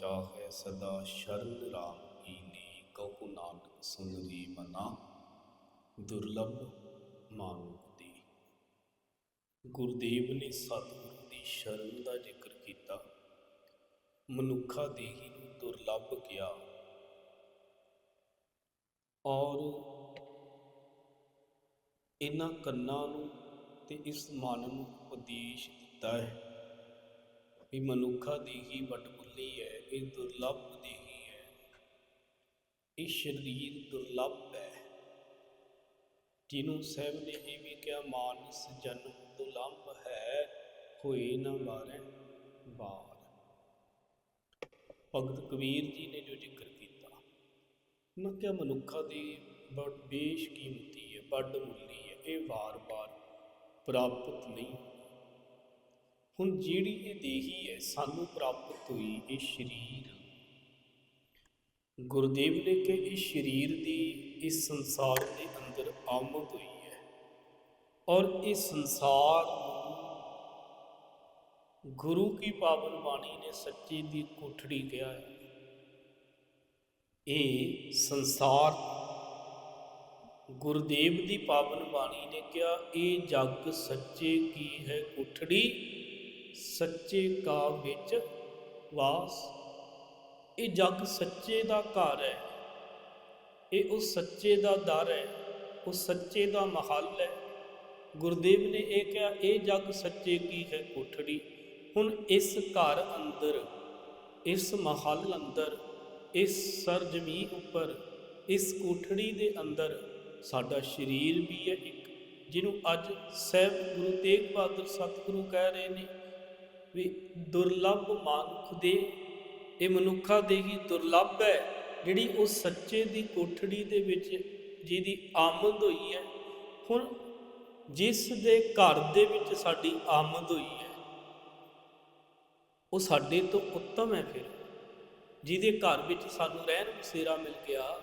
ਚਾਹੈ ਸਦਾ ਸ਼ਰਨ ਰਾਮ ਨੇ ਕਹੂ ਨਾਨਕ ਸੁਨ ਰੀ ਮਨਾ, ਦੁਰਲਭ ਮਾਨੁਖ ਦੀ। ਗੁਰਦੇਵ ਨੇ ਸਤਿਗੁਰੂ ਦੀ ਸ਼ਰਨ ਦਾ ਜ਼ਿਕਰ ਕੀਤਾ। ਮਨੁੱਖਾ ਦੇਹੀ ਨੂੰ ਦੁਰਲਭ ਕਿਹਾ। ਔਰ ਇਹਨਾਂ ਕੰਨਾਂ ਨੂੰ ਤੇ ਇਸ ਮਨ ਨੂੰ ਉਪਦੇਸ਼ ਦਿੱਤਾ ਹੈ ਵੀ ਮਨੁੱਖਾ ਹੀ ਵਡਮੁੱਲੀ ਹੈ। ਇਹ ਦੁਰਲਭ ਦੇਹੀ ਹੈ। ਇਹ ਸਰੀਰ ਦੁਰਲਭ ਹੈ। ਜਿਹਨੂੰ ਸਾਹਿਬ ਨੇ ਇਹ ਵੀ ਕਿਹਾ, ਮਾਨਸ ਜਨਮ ਦੁਰਲਭ ਹੈ, ਹੋਏ ਨਾ ਵਾਰੈ। ਬਾਰ ਭਗਤ ਕਬੀਰ ਜੀ ਨੇ ਜੋ ਜ਼ਿਕਰ ਕੀਤਾ, ਉਹਨਾਂ ਕਿਹਾ, ਮਨੁੱਖਾ ਦੀ ਬੜ ਬੇਸ਼ਕੀਮਤੀ ਹੈ ਵੱਡ ਮੁੱਲੀ ਹੈ, ਇਹ ਵਾਰ-ਵਾਰ ਪ੍ਰਾਪਤ ਨਹੀਂ ਹੁਣ ਜਿਹੜੀ ਇਹ ਦੇਹੀ ਹੈ ਸਾਨੂੰ ਪ੍ਰਾਪਤ ਹੋਈ ਇਹ ਸਰੀਰ। ਗੁਰਦੇਵ ਨੇ ਕਿ ਇਹ ਸਰੀਰ ਦੀ, ਇਸ ਸੰਸਾਰ ਦੇ ਅੰਦਰ ਆਮਦ ਹੋਈ ਹੈ। ਔਰ ਇਹ ਸੰਸਾਰ ਗੁਰੂ ਕੀ ਪਾਵਨ ਬਾਣੀ ਨੇ ਸੱਚੀ ਦੀ ਕੋਠੜੀ ਕਿਹਾ ਹੈ। ਇਹ ਸੰਸਾਰ ਗੁਰਦੇਵ ਦੀ ਪਾਵਨ ਬਾਣੀ ਨੇ ਕਿਹਾ, ਇਹ ਜੱਗ ਸੱਚੇ ਕੀ ਹੈ ਕੋਠੜੀ? ਸੱਚੇ ਕਾ ਵਿੱਚ ਵਾਸ। ਇਹ ਜਗ ਸੱਚੇ ਦਾ ਘਰ ਹੈ। ਇਹ ਉਸ ਸੱਚੇ ਦਾ ਦਰ ਹੈ। ਉਹ ਸੱਚੇ ਦਾ ਮਹੱਲ ਹੈ। ਗੁਰਦੇਵ ਨੇ ਇਹ ਕਿਹਾ, ਇਹ ਜਗ ਸੱਚੇ ਕੀ ਹੈ ਕੋਠੜੀ? ਹੁਣ ਇਸ ਘਰ ਅੰਦਰ, ਇਸ ਮਹੱਲ ਅੰਦਰ, ਇਸ ਸਰਜਮੀ ਉੱਪਰ, ਇਸ ਕੋਠੜੀ ਦੇ ਅੰਦਰ ਸਾਡਾ ਸਰੀਰ ਵੀ ਹੈ ਇੱਕ, ਜਿਹਨੂੰ ਅੱਜ ਸਹਿਬ ਗੁਰੂ ਤੇਗ ਬਹਾਦਰ ਸਤਿਗੁਰੂ ਕਹਿ ਰਹੇ ਨੇ। ਵੀ ਦੁਰਲੱਭ ਮਨੁੱਖ ਦੇ, ਇਹ ਮਨੁੱਖਾ ਦੇ ਹੀ ਦੁਰਲੱਭ ਹੈ, ਜਿਹੜੀ ਉਹ ਸੱਚੇ ਦੀ ਕੋਠੜੀ ਦੇ ਵਿੱਚ ਜਿਹਦੀ ਆਮਦ ਹੋਈ ਹੈ, ਹੁਣ ਜਿਸ ਦੇ ਘਰ ਦੇ ਵਿੱਚ ਸਾਡੀ ਆਮਦ ਹੋਈ ਹੈ, ਉਹ ਸਾਡੇ ਤੋਂ ਉੱਤਮ ਹੈ ਫਿਰ, ਜਿਹਦੇ ਘਰ ਵਿੱਚ ਸਾਨੂੰ ਰਹਿਣ ਬਸੇਰਾ ਮਿਲ ਗਿਆ,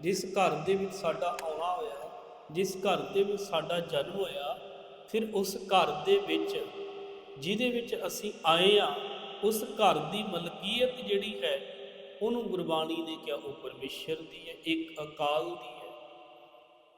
ਜਿਸ ਘਰ ਦੇ ਵਿੱਚ ਸਾਡਾ ਆਉਣਾ ਹੋਇਆ, ਜਿਸ ਘਰ ਦੇ ਵਿੱਚ ਸਾਡਾ ਜਨਮ ਹੋਇਆ, ਫਿਰ ਉਸ ਘਰ ਦੇ ਵਿੱਚ ਜਿਹਦੇ ਵਿੱਚ ਅਸੀਂ ਆਏ ਆ ਉਸ ਘਰ ਦੀ ਮਲਕੀਅਤ ਜਿਹੜੀ ਹੈ, ਉਹਨੂੰ ਗੁਰਬਾਣੀ ਨੇ ਕਿਹਾ, ਉਹ ਪਰਮੇਸ਼ਰ ਦੀ ਹੈ, ਇੱਕ ਅਕਾਲ ਦੀ ਹੈ।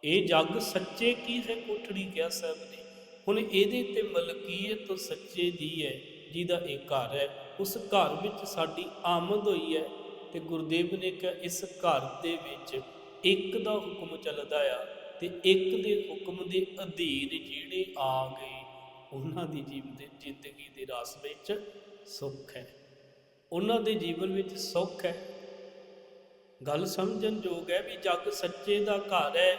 ਇਹ ਜੱਗ ਸੱਚੇ ਕੀ ਹੈ? ਕੋਠੜੀ ਕਿਹਾ ਸਾਹਿਬ ਨੇ। ਹੁਣ ਇਹਦੇ ਤੇ ਮਲਕੀਅਤ ਸੱਚੇ ਦੀ ਹੈ, ਜਿਹਦਾ ਇਹ ਘਰ ਹੈ। ਉਸ ਘਰ ਵਿੱਚ ਸਾਡੀ ਆਮਦ ਹੋਈ ਹੈ ਤੇ ਗੁਰਦੇਵ ਨੇ ਕਿਹਾ, ਇਸ ਘਰ ਦੇ ਵਿੱਚ ਇੱਕ ਦਾ ਹੁਕਮ ਚੱਲਦਾ ਆ ਤੇ ਇੱਕ ਦੇ ਹੁਕਮ ਦੇ ਅਧੀਨ ਜਿਹੜੇ ਆ ਗਏ। ਉਹਨਾਂ ਦੀ ਜੀਵਨ ਦੇ ਜ਼ਿੰਦਗੀ ਦੇ ਰਸ ਵਿੱਚ ਸੁੱਖ ਹੈ। ਉਹਨਾਂ ਦੇ ਜੀਵਨ ਵਿੱਚ ਸੁੱਖ ਹੈ। ਗੱਲ ਸਮਝਣ ਯੋਗ ਹੈ ਵੀ ਜਗ ਸੱਚੇ ਦਾ ਘਰ ਹੈ।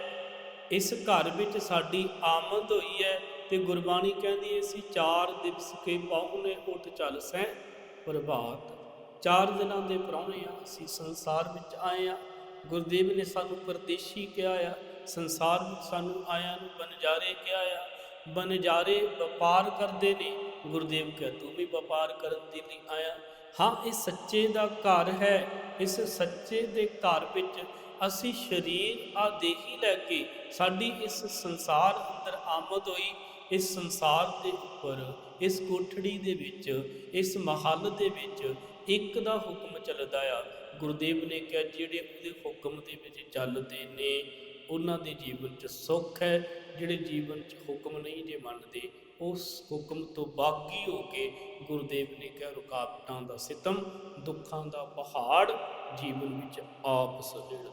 ਇਸ ਘਰ ਵਿੱਚ ਸਾਡੀ ਆਮਦ ਹੋਈ ਹੈ ਤੇ ਗੁਰਬਾਣੀ ਕਹਿੰਦੀ ਹੈ, ਅਸੀਂ ਚਾਰ ਦਿਵਸ ਕੇ ਪਾਉਨੇ ਉੱਠ ਚੱਲ ਸੈ ਪ੍ਰਭਾਤ। ਚਾਰ ਦਿਨਾਂ ਦੇ ਪ੍ਰਾਹੁਣੇ ਆ ਅਸੀਂ ਸੰਸਾਰ ਵਿੱਚ ਆਏ ਆ ਗੁਰਦੇਵ ਨੇ ਸਾਨੂੰ ਪਰਦੇਸ਼ੀ ਕਿਹਾ ਆ, ਸੰਸਾਰ ਵਿੱਚ ਸਾਨੂੰ ਆਇਆਂ ਨੂੰ ਬਨਜਾਰੇ ਕਿਹਾ ਆ ਬਨਜਾਰੇ ਵਪਾਰ ਕਰਦੇ ਨੇ। ਗੁਰਦੇਵ ਕਿਹਾ, ਤੂੰ ਵੀ ਵਪਾਰ ਕਰਨ ਦੇ ਲਈ ਆਇਆ। ਹਾਂ, ਇਹ ਸੱਚੇ ਦਾ ਘਰ ਹੈ। ਇਸ ਸੱਚੇ ਦੇ ਘਰ ਵਿੱਚ ਅਸੀਂ ਸ਼ਰੀਰ ਆ ਦੇਹੀ ਲੈ ਕੇ ਸਾਡੀ ਇਸ ਸੰਸਾਰ ਅੰਦਰ ਆਮਦ ਹੋਈ। ਇਸ ਸੰਸਾਰ ਦੇ ਉੱਪਰ, ਇਸ ਕੋਠੜੀ ਦੇ ਵਿੱਚ, ਇਸ ਮਹੱਲ ਦੇ ਵਿੱਚ ਇੱਕ ਦਾ ਹੁਕਮ ਚੱਲਦਾ ਆ। ਗੁਰਦੇਵ ਨੇ ਕਿਹਾ, ਜਿਹੜੇ ਉਹਦੇ ਹੁਕਮ ਦੇ ਵਿੱਚ ਚੱਲਦੇ ਨੇ, ਉਹਨਾਂ ਦੇ ਜੀਵਨ 'ਚ ਸੁੱਖ ਹੈ। ਜਿਹੜੇ ਜੀਵਨ 'ਚ ਹੁਕਮ ਨਹੀਂ ਜੇ ਮੰਨਦੇ, ਉਸ ਹੁਕਮ ਤੋਂ ਬਾਗੀ ਹੋ ਕੇ ਗੁਰਦੇਵ ਨੇ ਕਿਹਾ, ਰੁਕਾਵਟਾਂ ਦਾ ਸਿਤਮ, ਦੁੱਖਾਂ ਦਾ ਪਹਾੜ ਜੀਵਨ ਵਿੱਚ ਆਪ ਸਜੜਦੇ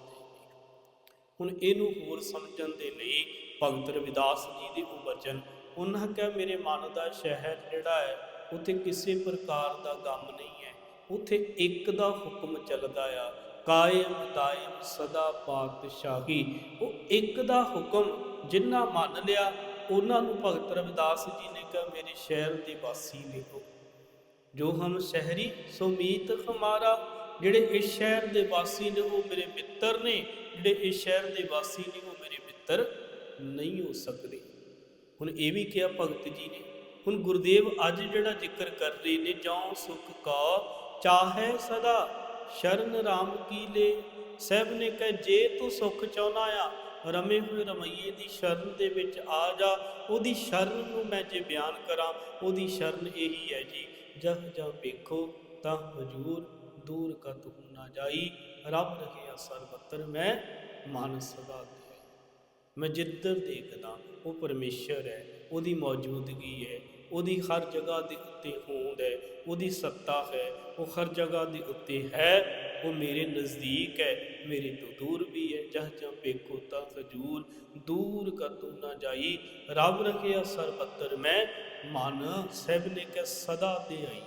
ਹੁਣ ਇਹਨੂੰ ਹੋਰ ਸਮਝਣ ਦੇ ਲਈ ਭਗਤ ਰਵਿਦਾਸ ਜੀ ਦੇ ਉਹ ਬਚਨ ਉਹਨਾਂ ਕਿਹਾ, ਮੇਰੇ ਮਨ ਦਾ ਸ਼ਹਿਰ ਜਿਹੜਾ ਹੈ, ਉੱਥੇ ਕਿਸੇ ਪ੍ਰਕਾਰ ਦਾ ਗਮ ਨਹੀਂ ਹੈ। ਉੱਥੇ ਇੱਕ ਦਾ ਹੁਕਮ ਚੱਲਦਾ ਆ ਕਾਇਮ ਦਾਇਮ ਸਦਾ ਪਾਤਸ਼ਾਹੀ। ਉਹ ਇੱਕ ਦਾ ਹੁਕਮ ਜਿਨ੍ਹਾਂ ਮੰਨ ਲਿਆ, ਉਹਨਾਂ ਨੂੰ ਭਗਤ ਰਵਿਦਾਸ ਜੀ ਨੇ ਕਿਹਾ, ਮੇਰੇ ਸ਼ਹਿਰ ਦੇ ਵਾਸੀ ਨੇ ਉਹ ਜੋ ਹਮ ਸ਼ਹਿਰੀ ਸੋ ਹਮਾਰਾ। ਜਿਹੜੇ ਇਸ ਸ਼ਹਿਰ ਦੇ ਵਾਸੀ ਨੇ, ਉਹ ਮੇਰੇ ਮਿੱਤਰ ਨੇ। ਜਿਹੜੇ ਇਸ ਸ਼ਹਿਰ ਦੇ ਵਾਸੀ ਨੇ, ਉਹ ਮੇਰੇ ਮਿੱਤਰ ਨਹੀਂ ਹੋ ਸਕਦੇ। ਹੁਣ ਇਹ ਵੀ ਕਿਹਾ ਭਗਤ ਜੀ ਨੇ, ਹੁਣ ਗੁਰਦੇਵ ਅੱਜ ਜਿਹੜਾ ਜ਼ਿਕਰ ਕਰ ਰਹੇ ਨੇ, ਜਉ ਸੁਖ ਕਾ, ਚਾਹੇ ਸਦਾ ਸ਼ਰਨ ਰਾਮ ਕੀ ਲੇ? ਸਹਿਬ ਨੇ ਕਹੇ, ਜੇ ਤੂੰ ਸੁਖ ਚਾਹਨਾ ਆ, ਰਮੇ ਹੋਏ ਰਮਈਏ ਦੀ ਸ਼ਰਨ ਦੇ ਵਿੱਚ ਆ ਜਾ। ਉਹਦੀ ਸ਼ਰਨ ਨੂੰ ਮੈਂ ਜੇ ਬਿਆਨ ਕਰਾਂ, ਉਹਦੀ ਸ਼ਰਨ ਇਹੀ ਹੈ ਜੀ, ਜਹ ਜਹ ਵੇਖੋ ਤਾਂ ਹਜੂਰ ਦੂਰ ਕਤ ਹੂ ਨਾ ਜਾਈ। ਰੱਬ ਰਖਿਆ ਸਰਬੱਤਰ ਮੈਂ ਮਨ ਸਦਾ ਤੇ ਮੈਂ ਜਿੱਧਰ ਦੇਖਦਾ, ਉਹ ਪਰਮੇਸ਼ਰ ਹੈ, ਉਹਦੀ ਮੌਜੂਦਗੀ ਹੈ। ਉਹਦੀ ਹਰ ਜਗ੍ਹਾ ਦੇ ਉੱਤੇ ਹੋਂਦ ਹੈ, ਉਹਦੀ ਸੱਤਾ ਹੈ, ਉਹ ਹਰ ਜਗ੍ਹਾ ਦੇ ਉੱਤੇ ਹੈ, ਉਹ ਮੇਰੇ ਨਜ਼ਦੀਕ ਹੈ, ਮੇਰੇ ਤੋਂ ਦੂਰ ਵੀ ਹੈ, ਜਹ ਜਹ ਵੇਖੋ ਤਾਂ ਹਜੂਰ, ਦੂਰ ਤੂੰ ਨਾ ਜਾਈ, ਰੱਬ ਰਖਿਆ ਸਰਬੱਤਰ ਮੈਂ, ਮਨ ਸਹਿਬ ਨੇ ਕਿਹਾ ਸਦਾ ਤੇ ਆਈ।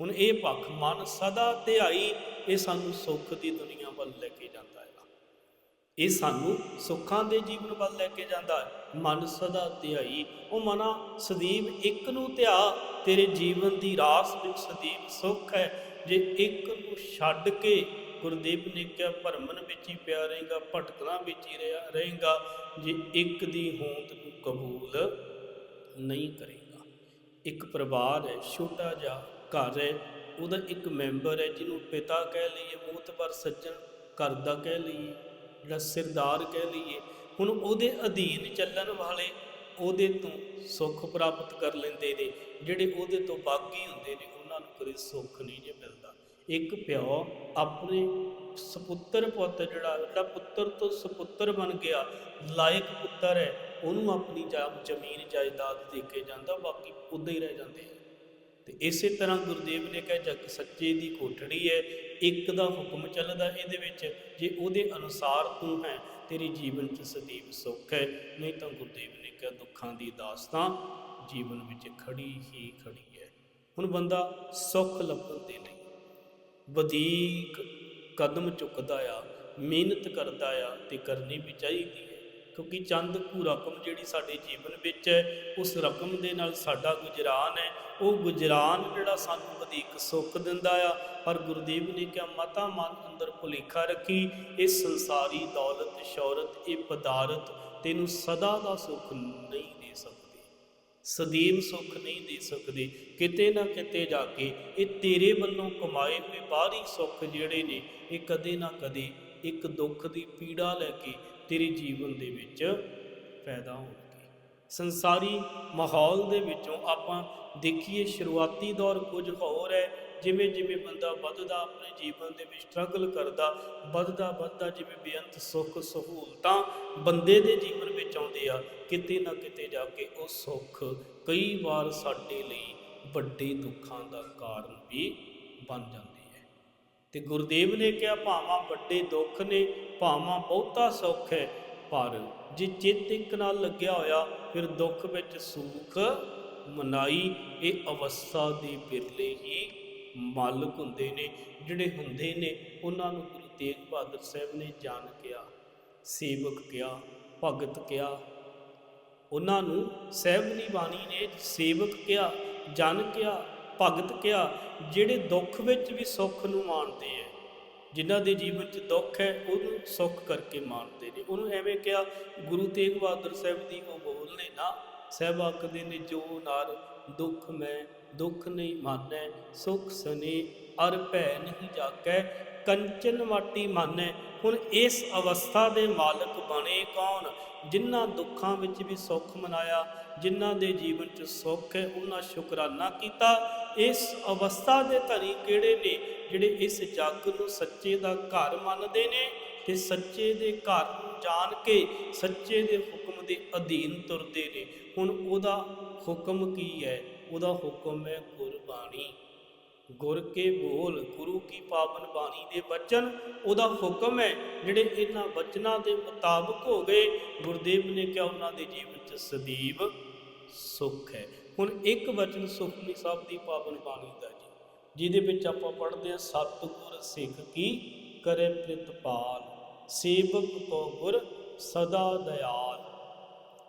ਹੁਣ ਇਹ ਪੱਖ ਮਨ ਸਦਾ ਤੇ ਆਈ, ਇਹ ਸਾਨੂੰ ਸੁੱਖ ਦੀ ਦੁਨੀਆ ਵੱਲ ਲੈ ਕੇ ਜਾਂਦਾ ਹੈ। ਇਹ ਸਾਨੂੰ ਸੁੱਖਾਂ ਦੇ ਜੀਵਨ ਵੱਲ ਲੈ ਕੇ ਜਾਂਦਾ ਹੈ। ਮਨ ਸਦਾ ਧਿਆਈ। ਉਹ ਮਨਾ, ਸਦੀਵ ਇੱਕ ਨੂੰ ਧਿਆ, ਤੇਰੇ ਜੀਵਨ ਦੀ ਰਾਸ ਵਿੱਚ ਸਦੀਵ ਸੁੱਖ ਹੈ। ਜੇ ਇੱਕ ਨੂੰ ਛੱਡ ਕੇ ਗੁਰਦੇਵ ਨੇ ਕਿਹਾ, ਭਰਮਨ ਵਿੱਚ ਹੀ ਪਿਆ ਰਹੇਗਾ ਭਟਕਣਾ ਵਿੱਚ ਹੀ ਰਿਹਾ ਰਹੇਗਾ, ਜੇ ਇੱਕ ਦੀ ਹੋਂਦ ਨੂੰ ਕਬੂਲ ਨਹੀਂ ਕਰੇਗਾ। ਇੱਕ ਪਰਿਵਾਰ ਹੈ, ਛੋਟਾ ਜਿਹਾ ਘਰ ਹੈ, ਉਹਦਾ ਇੱਕ ਮੈਂਬਰ ਹੈ ਜਿਹਨੂੰ ਪਿਤਾ ਕਹਿ ਲਈਏ ਮੂਤਬਰ ਸੱਜਣ ਕਰਦਾ ਕਹਿ ਲਈਏ। ਜਿਹੜਾ ਸਿਰਦਾਰ ਕਹਿ ਲਈਏ, ਹੁਣ ਉਹਦੇ ਅਧੀਨ ਚੱਲਣ ਵਾਲੇ ਉਹਦੇ ਤੋਂ ਸੁੱਖ ਪ੍ਰਾਪਤ ਕਰ ਲੈਂਦੇ ਨੇ, ਜਿਹੜੇ ਉਹਦੇ ਤੋਂ ਬਾਗੀ ਹੁੰਦੇ ਨੇ, ਉਹਨਾਂ ਨੂੰ ਕਦੇ ਸੁੱਖ ਨਹੀਂ ਜੇ ਮਿਲਦਾ। ਇੱਕ ਪਿਓ ਆਪਣੇ ਸਪੁੱਤਰ ਪੁੱਤ ਜਿਹੜਾ ਜਿਹੜਾ ਪੁੱਤਰ ਤੋਂ ਸਪੁੱਤਰ ਬਣ ਗਿਆ, ਲਾਇਕ ਪੁੱਤਰ ਹੈ, ਉਹਨੂੰ ਆਪਣੀ ਜਾ- ਜ਼ਮੀਨ ਜਾਇਦਾਦ ਦੇ ਕੇ ਜਾਂਦਾ, ਬਾਕੀ ਉਦਾਂ ਹੀ ਰਹਿ ਜਾਂਦੇ ਆ। ਤੇ ਇਸੇ ਤਰ੍ਹਾਂ ਗੁਰਦੇਵ ਨੇ ਕਿਹਾ, ਜਗ ਸੱਚੇ ਦੀ ਕੋਠੜੀ ਹੈ, ਇੱਕ ਦਾ ਹੁਕਮ ਚੱਲਦਾ ਇਹਦੇ ਵਿੱਚ, ਜੇ ਉਹਦੇ ਅਨੁਸਾਰ ਤੂੰ ਹੈ, ਤੇਰੇ ਜੀਵਨ 'ਚ ਸਦੀਵ ਸੁੱਖ ਹੈ। ਨਹੀਂ ਤਾਂ ਗੁਰਦੇਵ ਨੇ ਕਿਹਾ, ਦੁੱਖਾਂ ਦੀ ਦਾਸਤਾਂ ਜੀਵਨ ਵਿੱਚ ਖੜੀ ਹੀ ਖੜੀ ਹੈ। ਹੁਣ ਬੰਦਾ ਸੁੱਖ ਲੱਭਣ ਦੇ ਲਈ ਵਧੇਕ ਕਦਮ ਚੁੱਕਦਾ ਆ, ਮਿਹਨਤ ਕਰਦਾ ਆ ਤੇ ਕਰਨੀ ਵੀ ਚਾਹੀਦੀ ਕਿਉਂਕਿ ਚੰਦ ਕੁ ਰਕਮ ਜਿਹੜੀ ਸਾਡੇ ਜੀਵਨ ਵਿੱਚ ਹੈ, ਉਸ ਰਕਮ ਦੇ ਨਾਲ ਸਾਡਾ ਗੁਜਰਾਨ ਹੈ। ਉਹ ਗੁਜਰਾਨ ਜਿਹੜਾ ਸਾਨੂੰ ਵਧੇਕ ਸੁੱਖ ਦਿੰਦਾ ਆ। ਪਰ ਗੁਰਦੇਵ ਨੇ ਕਿਹਾ, ਮਤਾ, ਮਨ ਅੰਦਰ ਭੁਲੇਖਾ ਰੱਖੀ। ਇਹ ਸੰਸਾਰੀ ਦੌਲਤ, ਸ਼ੌਹਰਤ, ਇਹ ਪਦਾਰਥ ਤੈਨੂੰ ਸਦਾ ਦਾ ਸੁੱਖ ਨਹੀਂ ਦੇ ਸਕਦੀ। ਸਦੀਵ ਸੁੱਖ ਨਹੀਂ ਦੇ ਸਕਦੇ। ਕਿਤੇ ਨਾ ਕਿਤੇ ਜਾ ਕੇ ਇਹ ਤੇਰੇ ਵੱਲੋਂ ਕਮਾਏ ਹੋਏ ਬਾਹਰੀ ਸੁੱਖ ਜਿਹੜੇ ਨੇ, ਇਹ ਕਦੇ ਨਾ ਕਦੇ ਇੱਕ ਦੁੱਖ ਦੀ ਪੀੜਾ ਲੈ ਕੇ ਤੇਰੇ ਜੀਵਨ ਦੇ ਵਿੱਚ ਪੈਦਾ ਹੋਣਗੇ। ਸੰਸਾਰੀ ਮਾਹੌਲ ਦੇ ਵਿੱਚੋਂ ਆਪਾਂ ਦੇਖੀਏ, ਸ਼ੁਰੂਆਤੀ ਦੌਰ ਕੁਝ ਹੋਰ ਹੈ। ਜਿਵੇਂ ਜਿਵੇਂ ਬੰਦਾ ਵੱਧਦਾ, ਆਪਣੇ ਜੀਵਨ ਦੇ ਵਿੱਚ ਸਟਰਗਲ ਕਰਦਾ, ਵੱਧਦਾ ਵੱਧਦਾ ਜਿਵੇਂ ਬੇਅੰਤ ਸੁੱਖ ਸਹੂਲਤਾਂ ਬੰਦੇ ਦੇ ਜੀਵਨ ਵਿੱਚ ਆਉਂਦੇ ਆ, ਕਿਤੇ ਨਾ ਕਿਤੇ ਜਾ ਕੇ ਉਹ ਸੁੱਖ ਕਈ ਵਾਰ ਸਾਡੇ ਲਈ ਵੱਡੇ ਦੁੱਖਾਂ ਦਾ ਕਾਰਨ ਵੀ ਬਣ ਜਾਂਦਾ। ਤੇ ਗੁਰਦੇਵ ਨੇ ਕਿਹਾ, ਭਾਵਾਂ ਵੱਡੇ ਦੁੱਖ ਨੇ, ਭਾਵਾਂ ਬਹੁਤਾ ਸੁੱਖ ਹੈ, ਪਰ ਜੇ ਚਿੱਤ ਇੱਕ ਨਾਲ ਲੱਗਿਆ ਹੋਇਆ, ਫਿਰ ਦੁੱਖ ਵਿੱਚ ਸੁੱਖ ਮਨਾਈ, ਇਹ ਅਵਸਥਾ ਦੇ ਬਿਰਲੇ ਹੀ ਮਾਲਕ ਹੁੰਦੇ ਨੇ, ਜਿਹੜੇ ਹੁੰਦੇ ਨੇ, ਉਹਨਾਂ ਨੂੰ ਗੁਰੂ ਤੇਗ ਬਹਾਦਰ ਸਾਹਿਬ ਨੇ ਜਾਣ ਕਿਹਾ, ਸੇਵਕ ਕਿਹਾ, ਭਗਤ ਕਿਹਾ, ਉਹਨਾਂ ਨੂੰ ਸਹਿਬਨੀ ਬਾਣੀ ਨੇ ਸੇਵਕ ਕਿਹਾ, ਜਨ ਕਿਹਾ ਭਗਤ ਕਿਹਾ ਜਿਹੜੇ ਦੁੱਖ ਵਿੱਚ ਵੀ ਸੁੱਖ ਨੂੰ ਮਾਣਦੇ ਹੈ ਜਿਨ੍ਹਾਂ ਦੇ ਜੀਵਨ 'ਚ ਦੁੱਖ ਹੈ ਉਹਨੂੰ ਸੁੱਖ ਕਰਕੇ ਮਾਣਦੇ ਨੇ। ਉਹਨੂੰ ਐਵੇਂ ਕਿਹਾ, ਗੁਰੂ ਤੇਗ ਬਹਾਦਰ ਸਾਹਿਬ ਦੀ ਉਹ ਬੋਲ ਨੇ ਨਾ, ਸਹਿਬ ਆਖਦੇ ਨੇ, ਜੋ ਨਾਰ ਦੁੱਖ ਮੈਂ, ਦੁੱਖ ਨਹੀਂ ਮਾਨੈ, ਸੁਖ ਸਨੇ, ਅਰ ਭੈ ਨਹੀਂ ਜਾਗੈ ਕੰਚਨ ਮਾਟੀ ਮਾਨੈ, ਹੁਣ ਇਸ ਅਵਸਥਾ ਦੇ ਮਾਲਕ ਬਣੇ ਕੌਣ? ਜਿਨ੍ਹਾਂ ਦੁੱਖਾਂ ਵਿੱਚ ਵੀ ਸੁੱਖ ਮਨਾਇਆ, ਜਿਨ੍ਹਾਂ ਦੇ ਜੀਵਨ 'ਚ ਸੁੱਖ ਹੈ, ਉਹਨਾਂ ਸ਼ੁਕਰਾਨਾ ਕੀਤਾ। ਇਸ ਅਵਸਥਾ ਦੇ ਧਨੀ ਕਿਹੜੇ ਨੇ? ਜਿਹੜੇ ਇਸ ਜੱਗ ਨੂੰ ਸੱਚੇ ਦਾ ਘਰ ਮੰਨਦੇ ਨੇ ਤੇ ਸੱਚੇ ਦੇ ਘਰ ਨੂੰ ਜਾਣ ਕੇ ਸੱਚੇ ਦੇ ਹੁਕਮ ਦੇ ਅਧੀਨ ਤੁਰਦੇ ਨੇ। ਹੁਣ ਉਹਦਾ ਹੁਕਮ ਕੀ ਹੈ? ਉਹਦਾ ਹੁਕਮ ਹੈ ਗੁਰਬਾਣੀ। ਗੁਰ ਕੇ ਬੋਲ, ਗੁਰੂ ਕੀ ਪਾਵਨ ਬਾਣੀ ਦੇ ਬਚਨ, ਉਹਦਾ ਹੁਕਮ ਹੈ, ਜਿਹੜੇ ਇਹਨਾਂ ਬਚਨਾਂ ਦੇ ਮੁਤਾਬਕ ਹੋ ਗਏ, ਗੁਰਦੇਵ ਨੇ ਕਿਹਾ ਉਹਨਾਂ ਦੇ ਜੀਵਨ 'ਚ ਸਦੀਵ ਸੁੱਖ ਹੈ। ਹੁਣ ਇੱਕ ਵਚਨ ਸੁਖਮਨੀ ਸਾਹਿਬ ਦੀ ਪਾਵਨ ਬਾਣੀ ਦਾ ਜੀ, ਜਿਹਦੇ ਵਿੱਚ ਆਪਾਂ ਪੜ੍ਹਦੇ ਹਾਂ, ਸਤਿਗੁਰ ਸਿੱਖ ਕੀ ਕਰੇ ਪ੍ਰਿਤਪਾਲ, ਸੇਵਕ ਕੋ ਗੁਰ ਸਦਾ ਦਇਆਲ।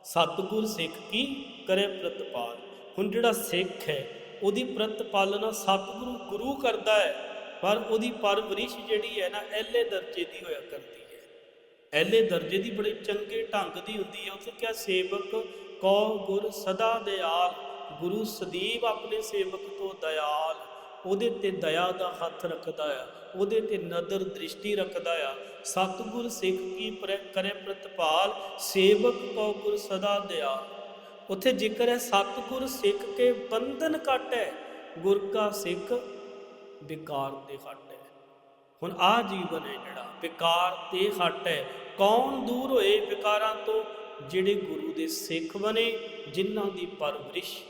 ਸਤਿਗੁਰ ਸਿੱਖ ਕੀ ਕਰੇ ਪ੍ਰਤਪਾਲ। ਹੁਣ ਜਿਹੜਾ ਸਿੱਖ ਹੈ ਉਹਦੀ ਪ੍ਰਤਪਾਲਨਾ ਸਤਿਗੁਰੂ, ਗੁਰੂ ਕਰਦਾ ਹੈ, ਪਰ ਉਹਦੀ ਪਰਵਰਿਸ਼ ਜਿਹੜੀ ਹੈ ਨਾ ਐਲੇ ਦਰਜੇ ਦੀ ਹੋਇਆ ਕਰਦੀ ਹੈ। ਐਲੇ ਦਰਜੇ ਦੀ ਬੜੇ ਚੰਗੇ ਢੰਗ ਦੀ ਹੁੰਦੀ ਹੈ। ਉੱਥੇ ਕਿਹਾ, ਸੇਵਕ ਕੋ ਗੁਰ ਸਦਾ ਦਿਆਲ ਗੁਰੂ ਸਦੀਵ ਆਪਣੇ ਸੇਵਕ ਤੋਂ ਦਿਆਲ ਉਹਦੇ ਤੇ ਦਇਆ ਦਾ ਹੱਥ ਰੱਖਦਾ ਆ। ਉਹਦੇ ਤੇ ਨਦਰ ਦ੍ਰਿਸ਼ਟੀ ਰੱਖਦਾ ਆ। ਸਤਿਗੁਰ ਸਿੱਖ ਕੀ ਕਰੇ ਪ੍ਰਤਪਾਲ? ਸੇਵਕ ਕੋ ਗੁਰ ਸਦਾ ਦਿਆਲ ਉੱਥੇ ਜ਼ਿਕਰ ਹੈ, ਸਤਿਗੁਰ ਸਿੱਖ ਕੇ ਬੰਧਨ ਕੱਟ ਹੈ ਗੁਰ ਕਾ ਸਿੱਖ ਵਿਕਾਰ ਦੇ ਹੱਟ ਹੈ। ਹੁਣ ਆ ਜੀਵਨ ਹੈ ਜਿਹੜਾ, ਵਿਕਾਰ ਤੇ ਹਟ ਹੈ। ਕੌਣ ਦੂਰ ਹੋਏ ਵਿਕਾਰਾਂ ਤੋਂ? ਜਿਹੜੇ ਗੁਰੂ ਦੇ ਸਿੱਖ ਬਣੇ, ਜਿਨ੍ਹਾਂ ਦੀ ਪਰਵਰਿਸ਼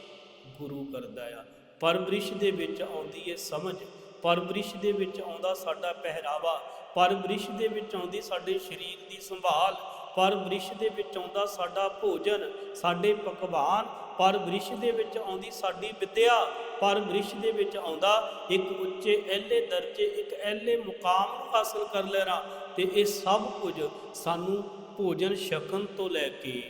ਗੁਰੂ ਕਰਦਾ ਆ। ਪਰਵਰਿਸ਼ ਦੇ ਵਿੱਚ ਆਉਂਦੀ ਹੈ ਸਮਝ, ਪਰਵਰਿਸ਼ ਦੇ ਵਿੱਚ ਆਉਂਦਾ ਸਾਡਾ ਪਹਿਰਾਵਾ, ਪਰਵਰਿਸ਼ ਦੇ ਵਿੱਚ ਆਉਂਦੀ ਸਾਡੇ ਸਰੀਰ ਦੀ ਸੰਭਾਲ ਪਰ ਬ੍ਰਿਸ਼ ਦੇ ਵਿੱਚ ਆਉਂਦਾ ਸਾਡਾ ਭੋਜਨ, ਸਾਡੇ ਪਕਵਾਨ, ਪਰ ਪਰਵਰਿਸ਼ ਦੇ ਵਿੱਚ ਆਉਂਦੀ ਸਾਡੀ ਵਿਦਿਆ, ਪਰ ਬ੍ਰਿਸ਼ ਦੇ ਵਿੱਚ ਆਉਂਦਾ ਇੱਕ ਉੱਚੇ, ਐਲੇ ਦਰਜੇ, ਇੱਕ ਐਲੇ ਮੁਕਾਮ ਨੂੰ ਹਾਸਲ ਕਰ ਲੈਣਾ ਤੇ ਇਹ ਸਭ ਕੁਝ ਸਾਨੂੰ ਭੋਜਨ ਛਕਣ ਤੋਂ ਲੈ ਕੇ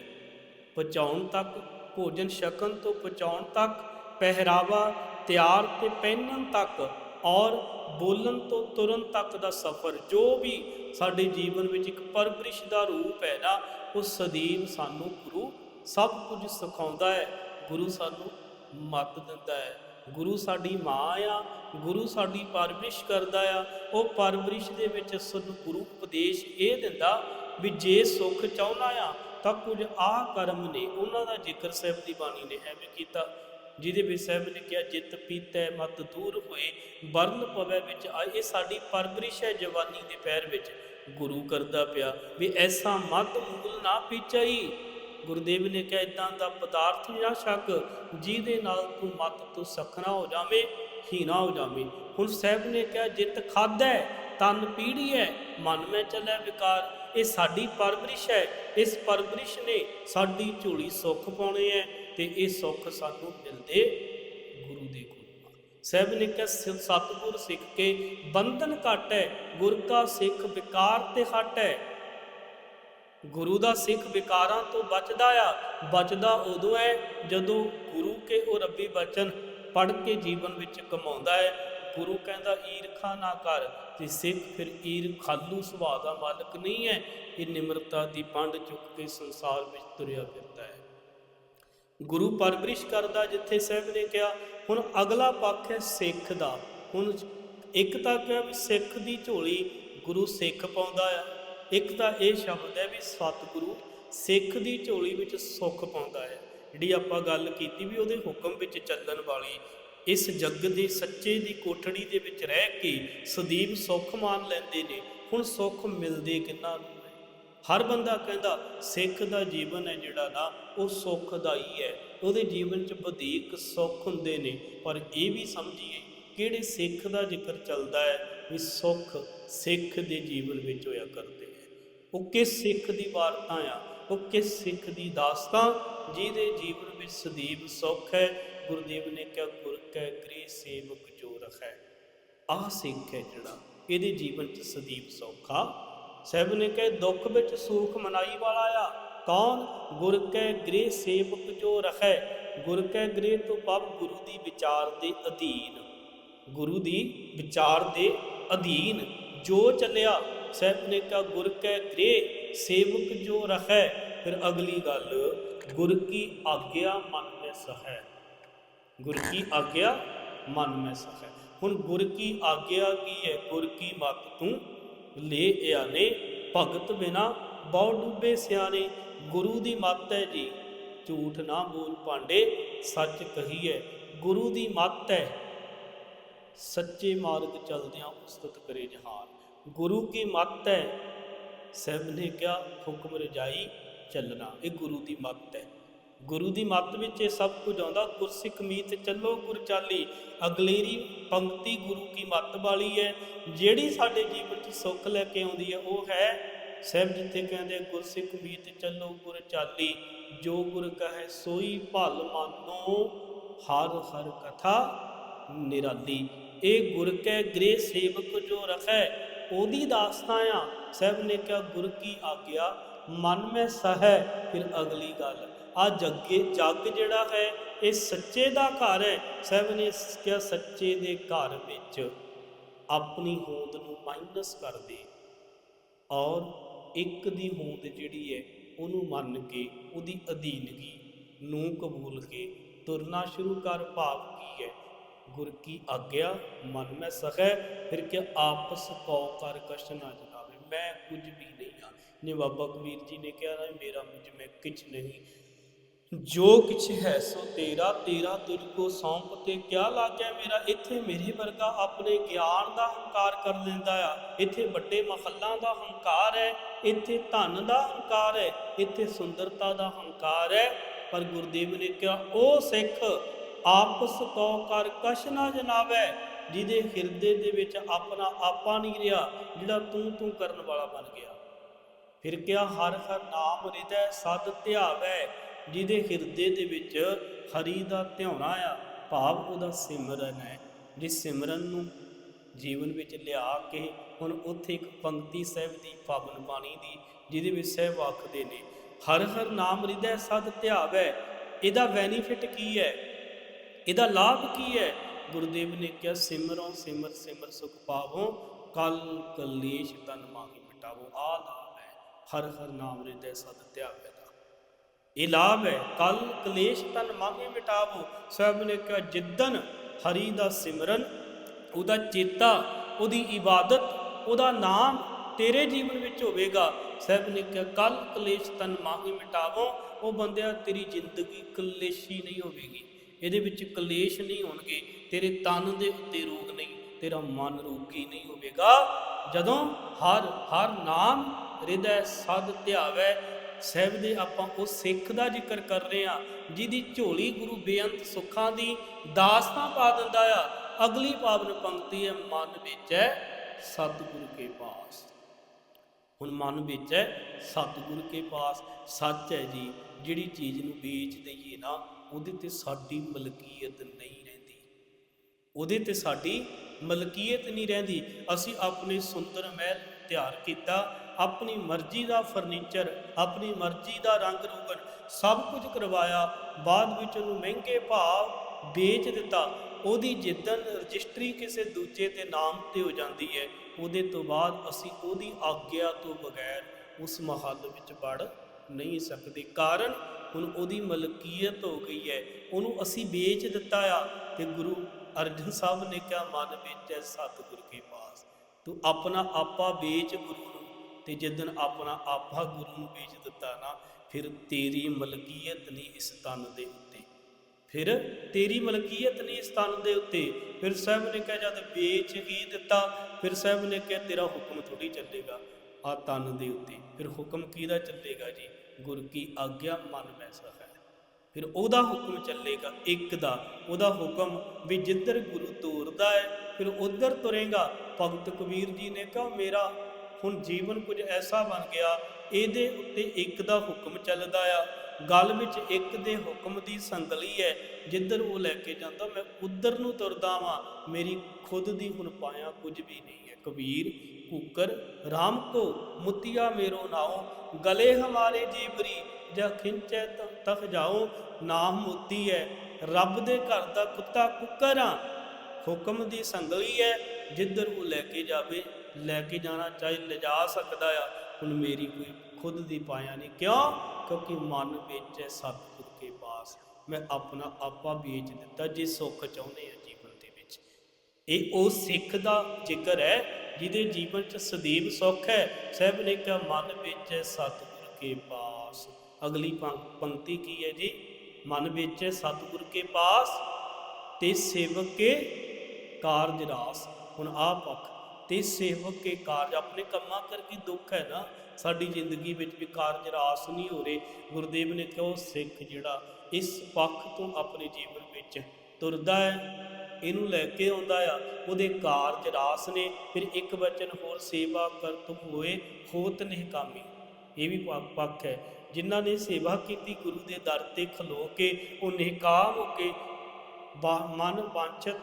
ਪਹੁੰਚਾਉਣ ਤੱਕ, ਭੋਜਨ ਛਕਣ ਤੋਂ ਪਹੁੰਚਾਉਣ ਤੱਕ, ਪਹਿਰਾਵਾ ਤਿਆਰ ਤੇ ਪਹਿਨਣ ਤੱਕ ਔਰ ਬੋਲਣ ਤੋਂ ਤੁਰਨ ਤੱਕ ਦਾ ਸਫ਼ਰ, ਜੋ ਵੀ ਸਾਡੇ ਜੀਵਨ ਵਿੱਚ ਇੱਕ ਪਰਵਰਿਸ਼ ਦਾ ਰੂਪ ਹੈ ਨਾ, ਉਹ ਸਦੀਵ ਸਾਨੂੰ ਗੁਰੂ ਸਭ ਕੁਝ ਸਿਖਾਉਂਦਾ ਹੈ, ਗੁਰੂ ਸਾਨੂੰ ਮੱਤ ਦਿੰਦਾ ਹੈ। ਗੁਰੂ ਸਾਡੀ ਮਾਂ ਆ, ਗੁਰੂ ਸਾਡੀ ਪਰਵਰਿਸ਼ ਕਰਦਾ ਆ, ਉਹ ਪਰਵਰਿਸ਼ ਦੇ ਵਿੱਚ ਸਾਨੂੰ ਗੁਰੂ ਉਪਦੇਸ਼ ਇਹ ਦਿੰਦਾ ਵੀ ਜੇ ਸੁੱਖ ਚਾਹੁੰਦਾ ਆ, ਤਾਂ ਕੁਝ ਆਹ ਕਰਮ ਨੇ, ਉਹਨਾਂ ਦਾ ਜ਼ਿਕਰ ਸਾਹਿਬ ਦੀ ਬਾਣੀ ਨੇ ਐਵੇਂ ਕੀਤਾ। ਜਿਹਦੇ ਵਿੱਚ ਸਾਹਿਬ ਨੇ ਕਿਹਾ, ਜਿਤ ਪੀਤੈ, ਮਤ ਦੂਰ ਹੋਏ ਬਰਨ ਪਵੇ ਵਿੱਚ ਆ ਇਹ ਸਾਡੀ ਪਰਵਰਿਸ਼ ਹੈ ਜਵਾਨੀ ਦੇ ਪੈਰ ਵਿੱਚ। ਗੁਰੂ ਕਰਦਾ ਪਿਆ, ਵੀ ਐਸਾ ਮਤ ਮੂਲ ਨਾ ਪੀਚਈ। ਗੁਰਦੇਵ ਨੇ ਕਿਹਾ, ਇਦਾਂ ਦਾ ਪਦਾਰਥ ਨਾ ਸ਼ੱਕ ਜਿਹਦੇ ਨਾਲ ਤੂੰ ਮਤ ਤੋਂ ਸਖਣਾ ਹੋ ਜਾਵੇਂ, ਹੀਣਾ ਹੋ ਜਾਵੇਂ। ਹੁਣ ਸਾਹਿਬ ਨੇ ਕਿਹਾ, ਜਿਤ ਖਾਦੈ ਤਨ ਪੀੜੀ ਹੈ ਮਨ ਮੈਂ ਚੱਲੇ ਵਿਕਾਰ। ਇਹ ਸਾਡੀ ਪਰਵਰਿਸ਼ ਹੈ। ਇਸ ਪਰਵਰਿਸ਼ ਨੇ ਸਾਡੀ ਝੋਲੀ ਸੁੱਖ ਪਾਉਣੀ ਹੈ। ਤੇ ਇਹ ਸੁੱਖ ਸਾਨੂੰ ਮਿਲਦੇ ਗੁਰੂ ਦੇ ਕੋਲੋਂ। ਸਾਹਿਬ ਨੇ ਕਿਹਾ ਸ- ਸਤਿਗੁਰ ਸਿੱਖ ਕੇ ਬੰਧਨ ਘਟ ਹੈ, ਗੁਰ ਕਾ ਸਿੱਖ ਵਿਕਾਰ ਤੇ ਹਟ ਹੈ। ਗੁਰੂ ਦਾ ਸਿੱਖ ਵਿਕਾਰਾਂ ਤੋਂ ਬਚਦਾ ਆ, ਬਚਦਾ ਉਦੋਂ ਹੈ ਜਦੋਂ ਗੁਰੂ ਕੇ ਉਹ ਰੱਬੀ ਬਚਨ ਪੜ ਕੇ ਜੀਵਨ ਵਿੱਚ ਕਮਾਉਂਦਾ ਹੈ। ਗੁਰੂ ਕਹਿੰਦਾ, ਈਰਖਾ ਨਾ ਕਰ ਤੇ ਸਿੱਖ ਫਿਰ ਈਰ ਖਾਲੂ ਸੁਭਾਅ ਦਾ ਮਾਲਕ ਨਹੀਂ ਹੈ, ਇਹ ਨਿਮਰਤਾ ਦੀ ਪੰਡ ਚੁੱਕ ਕੇ ਸੰਸਾਰ ਵਿੱਚ ਤੁਰਿਆ ਫਿਰਦਾ ਹੈ। ਗੁਰੂ ਪਰਵਰਿਸ਼ ਕਰਦਾ ਜਿੱਥੇ ਸਾਹਿਬ ਨੇ ਕਿਹਾ, ਹੁਣ ਅਗਲਾ ਪੱਖ ਹੈ ਸਿੱਖ ਦਾ। ਹੁਣ ਇੱਕ ਤਾਂ ਕਿਹਾ ਵੀ ਸਿੱਖ ਦੀ ਝੋਲੀ ਗੁਰੂ ਸਿੱਖ ਪਾਉਂਦਾ ਹੈ ਇੱਕ ਤਾਂ ਇਹ ਸ਼ਬਦ ਹੈ ਵੀ ਸਤਿਗੁਰੂ ਸਿੱਖ ਦੀ ਝੋਲੀ ਵਿੱਚ ਸੁੱਖ ਪਾਉਂਦਾ ਹੈ ਜਿਹੜੀ ਆਪਾਂ ਗੱਲ ਕੀਤੀ ਵੀ ਉਹਦੇ ਹੁਕਮ ਵਿੱਚ ਚੱਲਣ ਵਾਲੀ, ਇਸ ਜੱਗ ਦੇ ਸੱਚੇ ਦੀ ਕੋਠੜੀ ਦੇ ਵਿੱਚ ਰਹਿ ਕੇ ਸਦੀਪ ਸੁੱਖ ਮਾਨ ਲੈਂਦੇ ਨੇ। ਹੁਣ ਸੁੱਖ ਮਿਲਦੇ ਕਿੰਨਾ ਨੂੰ? ਹਰ ਬੰਦਾ ਕਹਿੰਦਾ ਸਿੱਖ ਦਾ ਜੀਵਨ ਹੈ ਜਿਹੜਾ ਨਾ, ਉਹ ਸੁੱਖ ਦਾ ਹੀ ਹੈ। ਉਹਦੇ ਜੀਵਨ 'ਚ ਵਧੇਕ ਸੁੱਖ ਹੁੰਦੇ ਨੇ, ਪਰ ਇਹ ਵੀ ਸਮਝੀਏ ਕਿਹੜੇ ਸਿੱਖ ਦਾ ਜ਼ਿਕਰ ਚੱਲਦਾ ਹੈ ਵੀ ਸੁੱਖ ਸਿੱਖ ਦੇ ਜੀਵਨ ਵਿੱਚ ਹੋਇਆ ਕਰਦੇ ਹੈ ਉਹ ਕਿਸ ਸਿੱਖ ਦੀ ਵਾਰਤਾ ਆ, ਉਹ ਕਿਸ ਸਿੱਖ ਦੀ ਦਾਸਤਾਂ ਜਿਹਦੇ ਜੀਵਨ ਵਿੱਚ ਸਦੀਪ ਸੁੱਖ ਹੈ। ਗੁਰਦੇਵ ਨੇ ਕਿਹਾ, ਗੁਰ ਕੈ ਗ੍ਰਹਿ ਸੇਵਕ ਜੋ ਰਖੈ ਆਹ ਸਿੱਖ ਹੈ ਜਿਹੜਾ, ਇਹਦੇ ਜੀਵਨ 'ਚ ਸਦੀਪ ਸੌਖਾ ਸਾਹਿਬ ਨੇ ਕਹੇ, ਦੁੱਖ ਵਿੱਚ ਸੁਖ ਮਨਾਈ ਵਾਲਾ ਆ। ਕੌਣ? ਗੁਰ ਕੈ ਗ੍ਰਹਿ ਸੇਵਕ ਜੋ ਰਖੈ, ਗੁਰ ਕੈ ਗ੍ਰਹਿ ਤੋਂ ਪਬ ਗੁਰੂ ਦੀ ਵਿਚਾਰ ਦੇ ਅਧੀਨ। ਗੁਰੂ ਦੀ ਵਿਚਾਰ ਦੇ ਅਧੀਨ ਜੋ ਚੱਲਿਆ, ਸਾਹਿਬ ਨੇ ਕਿਹਾ, ਗੁਰ ਕੈ ਗ੍ਰਹਿ ਸੇਵਕ ਜੋ ਰਖੈ। ਫਿਰ ਅਗਲੀ ਗੱਲ, ਗੁਰ ਕੀ ਆਗਿਆ ਮਨ ਮੈਂ ਸਹੈ ਗੁਰ ਕੀ ਆਗਿਆ ਮਨ ਮੈਂ ਸਖੈ? ਹੁਣ ਗੁਰ ਕੀ ਆਗਿਆ ਕੀ ਹੈ? ਗੁਰ ਕੀ ਮਤ ਤੂੰ ਲੈ ਆਨੇ, ਭਗਤ ਬਿਨਾ ਬਹੁ ਡੁੱਬੇ ਸਿਆਣੇ, ਗੁਰੂ ਦੀ ਮੱਤ ਹੈ ਜੀ। ਝੂਠ ਨਾ ਬੋਲ ਪਾਂਡੇ ਸੱਚ ਕਹੀਏ ਗੁਰੂ ਦੀ ਮੱਤ ਹੈ। ਸੱਚੇ ਮਾਰਗ ਚਲਦਿਆਂ ਉਸਤਤ ਕਰੇ ਜਹਾਨ। ਗੁਰੂ ਕੀ ਮੱਤ ਹੈ? ਸਹਿਬ ਨੇ ਕਿਹਾ, ਹੁਕਮ ਰਜਾਈ ਚੱਲਣਾ, ਇਹ ਗੁਰੂ ਦੀ ਮੱਤ ਹੈ। ਗੁਰੂ ਦੀ ਮੱਤ ਵਿੱਚ ਇਹ ਸਭ ਕੁਝ ਆਉਂਦਾ ਗੁਰਸਿੱਖ ਮੀਤ ਚੱਲੋ ਗੁਰ ਚਾਲੀ, ਅਗਲੇਰੀ ਪੰਕਤੀ ਗੁਰੂ ਕੀ ਮੱਤ ਵਾਲੀ ਹੈ, ਜਿਹੜੀ ਸਾਡੇ ਜੀਵਨ 'ਚ ਸੁੱਖ ਲੈ ਕੇ ਆਉਂਦੀ ਹੈ, ਉਹ ਹੈ ਸਹਿਬ ਜਿੱਥੇ ਕਹਿੰਦੇ ਗੁਰਸਿੱਖ ਮੀਤ ਚੱਲੋ ਗੁਰ ਚਾਲੀ, ਜੋ ਗੁਰ ਕਹੈ ਸੋਈ ਭਲ ਮਾਨੋ, ਹਰ ਹਰ ਕਥਾ ਨਿਰਾਲੀ। ਇਹ ਗੁਰ ਕੈ ਗ੍ਰੇ ਸੇਵਕ ਜੋ ਰਖੈ, ਉਹਦੀ ਦਾਸਤਾਂ ਆ। ਸਹਿਬ ਨੇ ਕਿਹਾ, ਗੁਰ ਕੀ ਆਗਿਆ, ਮਨ ਮੈਂ ਸਹੈ, ਫਿਰ ਅਗਲੀ ਗੱਲ। ਆ ਜੱਗੇ ਜੱਗ ਜਿਹੜਾ ਹੈ, ਇਹ ਸੱਚੇ ਦਾ ਘਰ ਹੈ। ਸਹਿਬ ਨੇ ਕਿਹਾ, ਸੱਚੇ ਦੇ ਘਰ ਵਿੱਚ ਆਪਣੀ ਹੋਂਦ ਨੂੰ ਮਾਈਨਸ ਕਰ ਦੇ। ਔਰ ਇੱਕ ਦੀ ਹੋਂਦ ਜਿਹੜੀ ਹੈ, ਉਹਨੂੰ ਮੰਨ ਕੇ, ਉਹਦੀ ਅਧੀਨਗੀ ਨੂੰ ਕਬੂਲ ਕੇ ਤੁਰਨਾ ਸ਼ੁਰੂ ਕਰ, ਭਾਵ ਕੀ ਹੈ? ਗੁਰ ਕੀ ਆਗਿਆ, ਮਨ ਮੈਂ ਸਖੈ, ਫਿਰ ਕਿ ਆਪਸ ਕਉ ਕਰ ਕਸ਼ ਨਾ ਜਨਾਵੇ। ਮੈਂ ਕੁਝ ਵੀ ਨਹੀਂ ਹਾਂ। ਨੇ ਬਾਬਾ ਕਬੀਰ ਜੀ ਨੇ ਕਿਹਾ ਮੇਰਾ ਮੁਝ ਮੈਂ ਕਿਛ ਨਹੀਂ। ਜੋ ਕਿਛ ਹੈ ਸੋ ਤੇਰਾ ਤੇਰਾ ਤੁਝ ਕੋ ਸੌਂਪ ਤੇ ਕਿਆ ਲਾਗਿਆ ਮੇਰਾ? ਇੱਥੇ ਮੇਰੇ ਵਰਗਾ ਆਪਣੇ ਗਿਆਨ ਦਾ ਹੰਕਾਰ ਕਰ ਲੈਂਦਾ ਆ। ਇੱਥੇ ਵੱਡੇ ਮਹੱਲਾਂ ਦਾ ਹੰਕਾਰ ਹੈ, ਇੱਥੇ ਧਨ ਦਾ ਹੰਕਾਰ ਹੈ, ਇੱਥੇ ਸੁੰਦਰਤਾ ਦਾ ਹੰਕਾਰ ਹੈ। ਪਰ ਗੁਰਦੇਵ ਨੇ ਕਿਹਾ ਉਹ ਸਿੱਖ, ਆਪਸ ਕੋ ਕਰ ਕਛ ਨਾ ਜਨਾਵੈ, ਜਿਹਦੇ ਹਿਰਦੇ ਦੇ ਵਿੱਚ ਆਪਣਾ ਆਪਾ ਨਹੀਂ ਰਿਹਾ, ਜਿਹੜਾ ਤੂੰ ਤੂੰ ਕਰਨ ਵਾਲਾ ਬਣ ਗਿਆ। ਫਿਰ ਕਿਹਾ, ਹਰ ਹਰ ਨਾਮ ਹਿਰਦੈ ਸਦ ਧਿਆਵੈ ਜਿਹਦੇ ਹਿਰਦੇ ਦੇ ਵਿੱਚ ਹਰੀ ਦਾ ਧਿਆਉਣਾ ਆ, ਭਾਵ ਉਹਦਾ ਸਿਮਰਨ ਹੈ, ਜਿਸ ਸਿਮਰਨ ਨੂੰ ਜੀਵਨ ਵਿੱਚ ਲਿਆ ਕੇ ਹੁਣ ਉੱਥੇ ਇੱਕ ਪੰਕਤੀ ਸਾਹਿਬ ਦੀ ਪਾਵਨ ਬਾਣੀ ਦੀ, ਜਿਹਦੇ ਵਿੱਚ ਸਾਹਿਬ ਆਖਦੇ ਨੇ, ਹਰ ਹਰ ਨਾਮ ਹਿਰਦੈ ਸਦ ਧਿਆਵੈ, ਇਹਦਾ ਬੈਨੀਫਿਟ ਕੀ ਹੈ? ਇਹਦਾ ਲਾਭ ਕੀ ਹੈ? ਗੁਰਦੇਵ ਨੇ ਕਿਹਾ, ਸਿਮਰੋ, ਸਿਮਰ ਸਿਮਰ ਸੁਖ ਪਾਵੋ, ਕਲ ਕਲੇਸ਼ ਤਨ ਮਾਹੀ ਮਿਟਾਵੋ ਆ ਲਾਭ ਹੈ, ਹਰ ਹਰ ਨਾਮ ਹਿਰਦੈ ਸਦ ਧਿਆਵੈ। ਦਾ ਇਹ ਲਾਭ ਹੈ। ਕਲ ਕਲੇਸ਼ ਤਨ ਮਾਹੀ ਮਿਟਾਵੋ। ਸਭ ਨੇ ਕਿਹਾ ਜਿੱਦਨ ਹਰੀ ਦਾ ਸਿਮਰਨ, ਉਹਦਾ ਚੇਤਾ, ਉਹਦੀ ਇਬਾਦਤ, ਉਹਦਾ ਨਾਮ ਤੇਰੇ ਜੀਵਨ ਵਿੱਚ ਹੋਵੇਗਾ। ਸਭ ਨੇ ਕਿਹਾ, ਕਲ ਕਲੇਸ਼ ਤਨ ਮਾਹੀ ਮਿਟਾਵੋ। ਉਹ ਬੰਦਿਆ, ਤੇਰੀ ਜ਼ਿੰਦਗੀ ਕਲੇਸ਼ੀ ਨਹੀਂ ਹੋਵੇਗੀ। ਇਹਦੇ ਵਿੱਚ ਕਲੇਸ਼ ਨਹੀਂ ਹੋਣਗੇ। ਤੇਰੇ ਤਨ ਦੇ ਉੱਤੇ ਰੋਗ ਨਹੀਂ, ਤੇਰਾ ਮਨ ਰੋਗੀ ਨਹੀਂ ਹੋਵੇਗਾ। ਜਦੋਂ ਹਰ ਹਰ ਨਾਮ ਹਿਰਦੈ ਸਦ ਧਿਆਵੈ ਸਾਹਿਬ ਦੇ ਆਪਾਂ ਉਹ ਸਿੱਖ ਦਾ ਜ਼ਿਕਰ ਕਰ ਰਹੇ ਆ ਜਿਹਦੀ ਝੋਲੀ ਗੁਰੂ ਬੇਅੰਤ ਸੁੱਖਾਂ ਦੀ ਦਾਸਤਾਂ ਪਾ ਦਿੰਦਾ ਆ। ਅਗਲੀ ਪਾਵਨ ਪੰਕਤੀ ਹੈ, ਮਨ ਵਿੱਚ ਹੈ ਸਤਿਗੁਰੂ ਕੇ ਪਾਸ। ਹੁਣ ਮਨ ਵਿੱਚ ਹੈ ਸਤਿਗੁਰੂ ਕੇ ਪਾਸ। ਸੱਚ ਹੈ ਜੀ, ਜਿਹੜੀ ਚੀਜ਼ ਨੂੰ ਵੇਚ ਦਈਏ ਨਾ, ਉਹਦੇ ਤੇ ਸਾਡੀ ਮਲਕੀਅਤ ਨਹੀਂ ਰਹਿੰਦੀ। ਉਹਦੇ ਤੇ ਸਾਡੀ ਮਲਕੀਅਤ ਨਹੀਂ ਰਹਿੰਦੀ। ਅਸੀਂ ਆਪਣੇ ਸੁੰਦਰ ਮਹਿਲ ਤਿਆਰ ਕੀਤਾ ਆਪਣੀ ਮਰਜ਼ੀ ਦਾ ਫਰਨੀਚਰ, ਆਪਣੀ ਮਰਜ਼ੀ ਦਾ ਰੰਗ ਰੋਗਨ ਸਭ ਕੁਝ ਕਰਵਾਇਆ। ਬਾਅਦ ਵਿੱਚ ਉਹਨੂੰ ਮਹਿੰਗੇ ਭਾਅ ਵੇਚ ਦਿੱਤਾ। ਉਹਦੀ ਜਿੱਦਨ ਰਜਿਸਟਰੀ ਕਿਸੇ ਦੂਜੇ ਦੇ ਨਾਮ ਤੇ ਹੋ ਜਾਂਦੀ ਹੈ, ਉਹਦੇ ਤੋਂ ਬਾਅਦ ਅਸੀਂ ਉਹਦੀ ਆਗਿਆ ਤੋਂ ਬਗੈਰ ਉਸ ਮਹੱਲ ਵਿੱਚ ਵੜ ਨਹੀਂ ਸਕਦੇ। ਕਾਰਨ ਹੁਣ ਉਹਦੀ ਮਲਕੀਅਤ ਹੋ ਗਈ ਹੈ। ਉਹਨੂੰ ਅਸੀਂ ਵੇਚ ਦਿੱਤਾ ਆ ਤੇ ਗੁਰੂ ਅਰਜਨ ਸਾਹਿਬ ਨੇ ਕਿਹਾ, ਮਨ ਵਿੱਚ ਹੈ ਸਤਿਗੁਰ ਕੇ ਪਾਸ। ਤੂੰ ਆਪਣਾ ਆਪਾ ਵੇਚ ਗੁਰੂ ਤੇ ਜਿੱਦਨ ਆਪਣਾ ਆਪਾ ਗੁਰੂ ਨੂੰ ਵੇਚ ਦਿੱਤਾ ਨਾ, ਫਿਰ ਤੇਰੀ ਮਲਕੀਅਤ ਨਹੀਂ ਇਸ ਤਨ ਦੇ ਉੱਤੇ। ਫਿਰ ਤੇਰੀ ਮਲਕੀਅਤ ਨਹੀਂ ਇਸ ਤਨ ਦੇ ਉੱਤੇ। ਫਿਰ ਸਾਹਿਬ ਨੇ ਕਿਹਾ, ਜਦ ਵੇਚ ਹੀ ਦਿੱਤਾ, ਫਿਰ ਸਾਹਿਬ ਨੇ ਕਿਹਾ, ਤੇਰਾ ਹੁਕਮ ਥੋੜੀ ਚੱਲੇਗਾ ਆ ਤਨ ਦੇ ਉੱਤੇ। ਫਿਰ ਹੁਕਮ ਕਿਹਦਾ ਚੱਲੇਗਾ ਜੀ? ਗੁਰ ਕੀ ਆਗਿਆ ਮਨ ਵੈਸਾ ਹੈ। ਫਿਰ ਉਹਦਾ ਹੁਕਮ ਚੱਲੇਗਾ ਇੱਕ ਦਾ। ਉਹਦਾ ਹੁਕਮ ਵੀ ਜਿੱਧਰ ਗੁਰੂ ਤੋਰਦਾ ਹੈ, ਫਿਰ ਉਧਰ ਤੁਰੇਗਾ। ਭਗਤ ਕਬੀਰ ਜੀ ਨੇ ਕਿਹਾ, ਮੇਰਾ ਹੁਣ ਜੀਵਨ ਕੁਝ ਐਸਾ ਬਣ ਗਿਆ, ਇਹਦੇ ਉੱਤੇ ਇੱਕ ਦਾ ਹੁਕਮ ਚੱਲਦਾ ਆ। ਗੱਲ ਵਿੱਚ ਇੱਕ ਦੇ ਹੁਕਮ ਦੀ ਸੰਗਲੀ ਹੈ ਜਿੱਧਰ ਉਹ ਲੈ ਕੇ ਜਾਂਦਾ, ਮੈਂ ਉਧਰ ਨੂੰ ਤੁਰਦਾ ਵਾਂ। ਮੇਰੀ ਖੁਦ ਦੀ ਹੁਣ ਪਾਇਆ ਕੁਝ ਵੀ ਨਹੀਂ ਹੈ ਕਬੀਰ, ਕੂਕਰ RAM ਕੋ, ਮੁਤਿਆ ਮੇਰੋ ਨਾਉ, ਗਲੇ ਹਮਾਰੇ ਜੀਬਰੀ, ਜਾਂ ਖਿੰਚੈ ਤਖ ਜਾਓ ਨਾਮ ਮੋਤੀ ਹੈ ਰੱਬ ਦੇ ਘਰ ਦਾ ਕੁੱਤਾ ਕੁੱਕਰ ਕੁੱਕਰਾਂ ਹੁਕਮ ਦੀ ਸੰਗਲੀ ਹੈ ਜਿੱਧਰ ਉਹ ਲੈ ਕੇ ਜਾਵੇ ਲੈ ਕੇ ਜਾਣਾ ਚਾਹੇ ਲਿਜਾ ਸਕਦਾ ਆ, ਹੁਣ ਮੇਰੀ ਕੋਈ ਖੁਦ ਦੀ ਪਾਇਆ ਨਹੀਂ। ਕਿਉਂ? ਕਿਉਂਕਿ ਮਨ ਵਿੱਚ ਸਤਿਗੁਰ ਕੇ ਪਾਸ। ਮੈਂ ਆਪਣਾ ਆਪਾ ਵੇਚ ਦਿੱਤਾ ਜੇ ਸੁੱਖ ਚਾਹੁੰਦੇ ਆ ਜੀਵਨ ਦੇ ਵਿੱਚ। ਇਹ ਉਹ ਸਿੱਖ ਦਾ ਜ਼ਿਕਰ ਹੈ, ਜਿਹਦੇ ਜੀਵਨ 'ਚ ਸਦੀਵ ਸੁੱਖ ਹੈ। ਸਹਿਬ ਨੇ ਕਿਹਾ, ਮਨ ਵਿੱਚ ਸਤਿਗੁਰ ਕੇ ਪਾਸ। ਅਗਲੀ ਪੰ- ਪੰਕਤੀ ਕੀ ਹੈ ਜੀ? ਮਨ ਵਿੱਚ ਸਤਿਗੁਰ ਕੇ ਪਾਸ ਤੇ ਸੇਵਕ ਕੇ ਕਾਰਜ ਰਾਸ। ਹੁਣ ਆ ਪੱਖ ਤੇ ਸੇਵਕ ਕੇ ਕਾਰਜ, ਆਪਣੇ ਕੰਮਾਂ ਕਰਕੇ ਦੁੱਖ ਹੈ ਨਾ, ਸਾਡੀ ਜ਼ਿੰਦਗੀ ਵਿੱਚ ਵੀ ਕਾਰਜ ਰਾਸ ਨਹੀਂ ਹੋ ਰਹੇ। ਗੁਰਦੇਵ ਨੇ ਕਿਹਾ ਸਿੱਖ ਜਿਹੜਾ, ਇਸ ਪੱਖ ਤੋਂ ਆਪਣੇ ਜੀਵਨ ਵਿੱਚ ਤੁਰਦਾ ਹੈ, ਇਹਨੂੰ ਲੈ ਕੇ ਆਉਂਦਾ ਆ, ਉਹਦੇ ਕਾਰਜ ਰਾਸ ਨੇ, ਫਿਰ ਇੱਕ ਵਚਨ ਹੋਰ, ਸੇਵਾ ਕਰਤ ਹੋਏ ਹੋਤ ਨਿਹਕਾਮੀ ਇਹ ਵੀ ਪੱਖ- ਹੈ। ਜਿਨ੍ਹਾਂ ਨੇ ਸੇਵਾ ਕੀਤੀ, ਗੁਰੂ ਦੇ ਦਰ ਤੇ ਖਲੋ ਕੇ, ਉਹ ਨਿਹਕਾਮ ਹੋ ਕੇ ਮਨ ਵਾਂਛਤ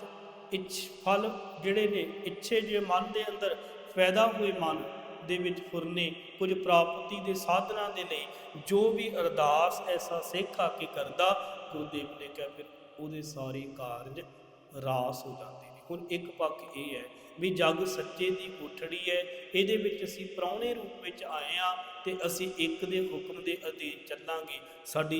ਇੱਛ ਫਲ ਜਿਹੜੇ ਨੇ, ਇੱਛੇ ਜੇ ਮਨ ਦੇ ਅੰਦਰ ਪੈਦਾ ਹੋਏ ਮਨ ਦੇ ਵਿੱਚ ਫੁਰਨੇ, ਕੁਝ ਪ੍ਰਾਪਤੀ ਦੇ ਸਾਧਨਾਂ ਦੇ ਲਈ ਜੋ ਵੀ ਅਰਦਾਸ ਐਸਾ ਸਿੱਖ ਆ ਕੇ ਕਰਦਾ, ਗੁਰਦੇਵ ਨੇ ਕਿਹਾ ਫਿਰ ਉਹਦੇ ਸਾਰੇ ਕਾਰਜ ਰਾਸ ਹੋ ਜਾਂਦੇ ਨੇ। ਹੁਣ ਇੱਕ ਪੱਖ ਇਹ ਹੈ ਵੀ ਜਗ ਸੱਚੇ ਦੀ ਕੋਠੜੀ ਹੈ, ਇਹਦੇ ਵਿੱਚ ਅਸੀਂ ਪ੍ਰਾਹੁਣੇ ਰੂਪ ਵਿੱਚ ਆਏ ਆ ਤੇ ਅਸੀਂ ਇੱਕ ਦੇ ਹੁਕਮ ਦੇ ਅਧੀਨ ਚੱਲਾਂਗੇ। ਸਾਡੀ